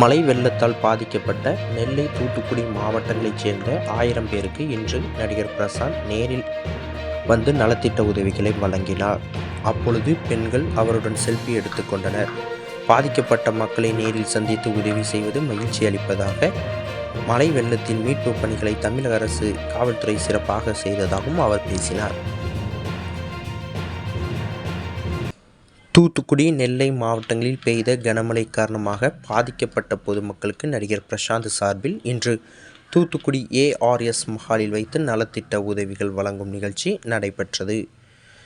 மழை வெள்ளத்தால் பாதிக்கப்பட்ட நெல்லை தூத்துக்குடி மாவட்டங்களைச் சேர்ந்த ஆயிரம் பேருக்கு இன்று நடிகர் பிரசாந்த் நேரில் வந்து நலத்திட்ட உதவிகளை வழங்கினார். அப்பொழுது பெண்கள் அவருடன் செல்ஃபி எடுத்துக்கொண்டனர் பாதிக்கப்பட்ட மக்களை நேரில் சந்தித்து உதவி செய்வது மகிழ்ச்சி அளிப்பதாக மழை வெள்ளத்தின் மீட்பு பணிகளை தமிழக அரசு காவல்துறை சிறப்பாக செய்ததாகவும் அவர் பேசினார். தூத்துக்குடி நெல்லை மாவட்டங்களில் பெய்த கனமழை காரணமாக பாதிக்கப்பட்ட பொதுமக்களுக்கு நடிகர் பிரசாந்த் சார்பில் இன்று தூத்துக்குடி ஏஆர்எஸ் மஹாலில் வைத்து நலத்திட்ட உதவிகள் வழங்கும் நிகழ்ச்சி நடைபெற்றது.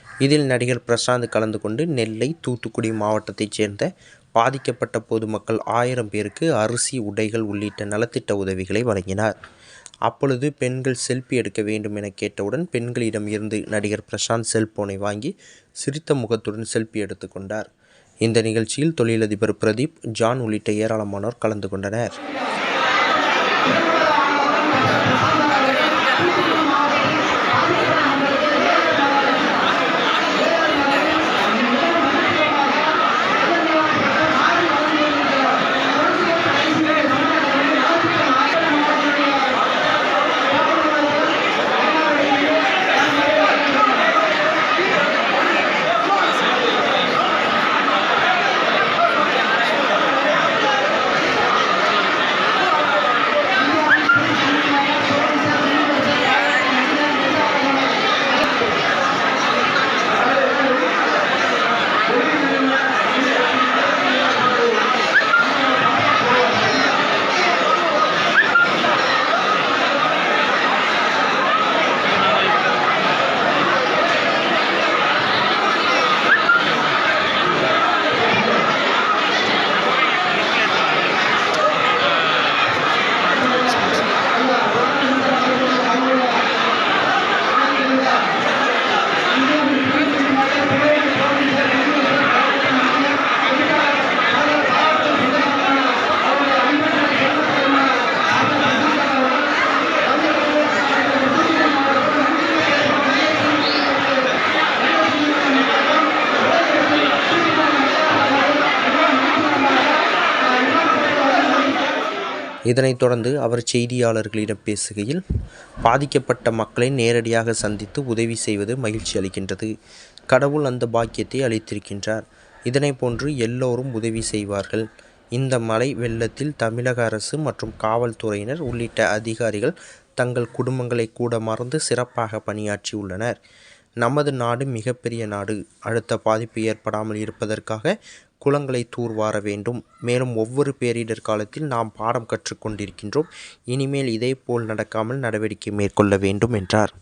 இதில் நடிகர் பிரசாந்த் கலந்து கொண்டு நெல்லை தூத்துக்குடி மாவட்டத்தைச் சேர்ந்த பாதிக்கப்பட்ட பொதுமக்கள் ஆயிரம் பேருக்கு அரிசி உடைகள் உள்ளிட்ட நலத்திட்ட உதவிகளை வழங்கினார். அப்பொழுது பெண்கள் செல்ஃபி எடுக்க வேண்டும் என கேட்டவுடன் பெண்களிடம் இருந்து நடிகர் பிரசாந்த் செல்போனை வாங்கி சிரித்த முகத்துடன் செல்ஃபி எடுத்துக்கொண்டார் இந்த நிகழ்ச்சியில் தொழிலதிபர் பிரதீப் ஜான் உள்ளிட்ட ஏராளமானோர் கலந்து கொண்டனர். இதனைத் தொடர்ந்து அவர் செய்தியாளர்களிடம் பேசுகையில் பாதிக்கப்பட்ட மக்களை நேரடியாக சந்தித்து உதவி செய்வது மகிழ்ச்சி அளிக்கின்றது. கடவுள் அந்த பாக்கியத்தை அளித்திருக்கின்றார். இதனை போன்று எல்லோரும் உதவி செய்வார்கள். இந்த மழை வெள்ளத்தில் தமிழக அரசு மற்றும் காவல்துறையினர் உள்ளிட்ட அதிகாரிகள் தங்கள் குடும்பங்களை கூட மறந்து சிறப்பாக பணியாற்றியுள்ளனர் நமது நாடு மிகப்பெரிய நாடு. அடுத்த பாதிப்பு ஏற்படாமல் இருப்பதற்காக குளங்களை தூர்வார வேண்டும். மேலும் ஒவ்வொரு பேரிடர் காலத்தில் நாம் பாடம் கற்றுக்கொண்டிருக்கின்றோம். இனிமேல் இதே போல் நடக்காமல் நடவடிக்கை மேற்கொள்ள வேண்டும் என்றார்.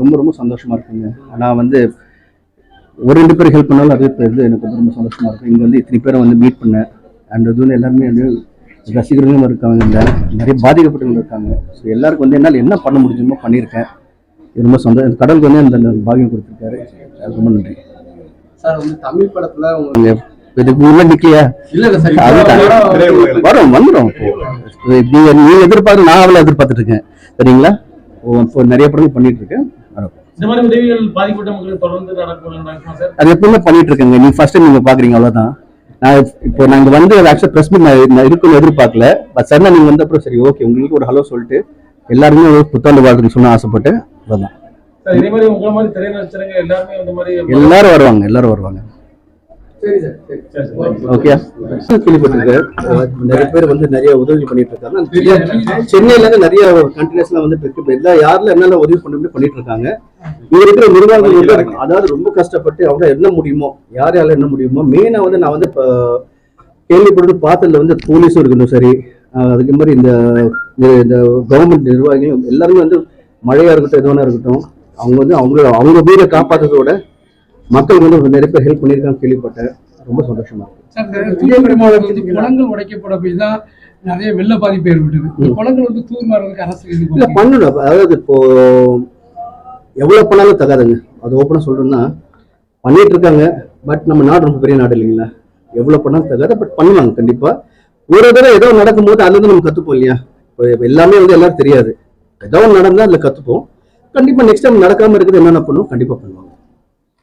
ரொம்ப ரொம்ப சந்தோஷமா இருக்குங்க. நான் வந்து ஒரு ரெண்டு பேர் ஹெல்ப் பண்ணாலும் அது இது எனக்கு ரொம்ப சந்தோஷமா இருக்கு. இங்க வந்து இத்தனை பேரை வந்து மீட் பண்ணேன். அண்ட் இது எல்லாருமே வந்து ரசிகர்களும் இருக்காங்க நிறைய பாதிக்கப்பட்டவங்க இருக்காங்க. ஸோ எல்லாருக்கும் வந்து என்னால் என்ன பண்ண முடியுமோ பண்ணியிருக்கேன். இது ரொம்ப சந்தோஷம் கடவுளுக்கு வந்து அந்த பாகியம் கொடுத்துருக்காரு. ரொம்ப நன்றி. சார் வந்து தமிழ் படத்துல உங்க இங்க இதுக்கு உள்ள நிக்கலையா? இல்ல இல்ல சார் அதுதான் வரும் வந்துடும் நீங்க எதிர்பார்த்து நான் அவளை எதிர்பார்த்துட்டு இருக்கேன் சரிங்களா? ஓ, இப்போ நிறைய படங்கள் பண்ணிட்டு இருக்கேன் அது எப்பவுமே பண்ணிட்டு இருக்கேங்க நீங்க ஃபர்ஸ்ட் நீங்க பாக்குறீங்க அவ்வளவுதான். நான் இப்போ இங்க வந்து ஆக்சுவலா பிரஸ் மீட் நான் இருக்குன்னு எதிர்பார்க்கல. பட் சரி நீங்க வந்த அப்புறம் சரி ஓகே உங்களுக்கு ஒரு ஹலோ சொல்லிட்டு எல்லாருமே ஒரு புத்தாண்டு வாழ்த்துக்கு சொன்ன ஆசைப்பட்டு மாதிரி எல்லாரும் வருவாங்க எல்லாரும் வருவாங்க. நிறைய பேர் வந்து நிறைய உதவி பண்ணிட்டு இருக்காங்க சென்னையில இருந்து நிறைய கண்டினியூஸ்லாம் வந்து எல்லா யாருல என்னால உதவி பண்ண பண்ணிட்டு இருக்காங்க இங்க இருக்கிற அதாவது ரொம்ப கஷ்டப்பட்டு அவங்க என்ன முடியுமோ யார் யாரால என்ன முடியுமோ மெயினா வந்து நான் வந்து இப்போ கேள்விப்பட்டு பார்த்ததுல வந்து போலீஸும் இருக்கணும் சரி. அதுக்கு மாதிரி இந்த இந்த கவர்மெண்ட் நிர்வாகிகளும் எல்லாருமே வந்து மழையா இருக்கட்டும் எதுவானா இருக்கட்டும் அவங்க வந்து அவங்க அவங்க வீரை காப்பாத்துறதோட மக்கள் வந்து நிறைய பேர் ஹெல்ப் பண்ணியிருக்காங்க கேள்விப்பட்டேன். ரொம்ப சந்தோஷமா இருக்கு. குளங்கள் உடைக்கப்பட போய் தான் நிறைய வெள்ள பாதிப்பு ஏற்பட்டது குளங்கள் வந்து தூர்மாறதுக்கு அரசு இது இல்ல. பண்ணணும். அதாவது இப்போ எவ்வளவு பண்ணாலும் தகாதுங்க. அது ஓப்பனா சொல்றேன்னா பண்ணிட்டு இருக்காங்க. பட் நம்ம நாடு ரொம்ப பெரிய நாடு இல்லைங்களா? எவ்வளவு பண்ணாலும் தகாது பட் பண்ணுவாங்க கண்டிப்பா. ஒரு தடவை ஏதோ நடக்கும்போது அதுல இருந்து நம்ம கத்துப்போம் இல்லையா? இப்போ எல்லாமே வந்து எல்லாரும் தெரியாது. ஏதோ ஒன்று நடந்தா அதுல கத்துப்போம். கண்டிப்பா நெக்ஸ்ட் டைம் நடக்காம இருக்குது என்னென்ன பண்ணுவோம்? கண்டிப்பா பண்ணுவாங்க சார் படத்துல commit ஆயிருக்கீங்களா?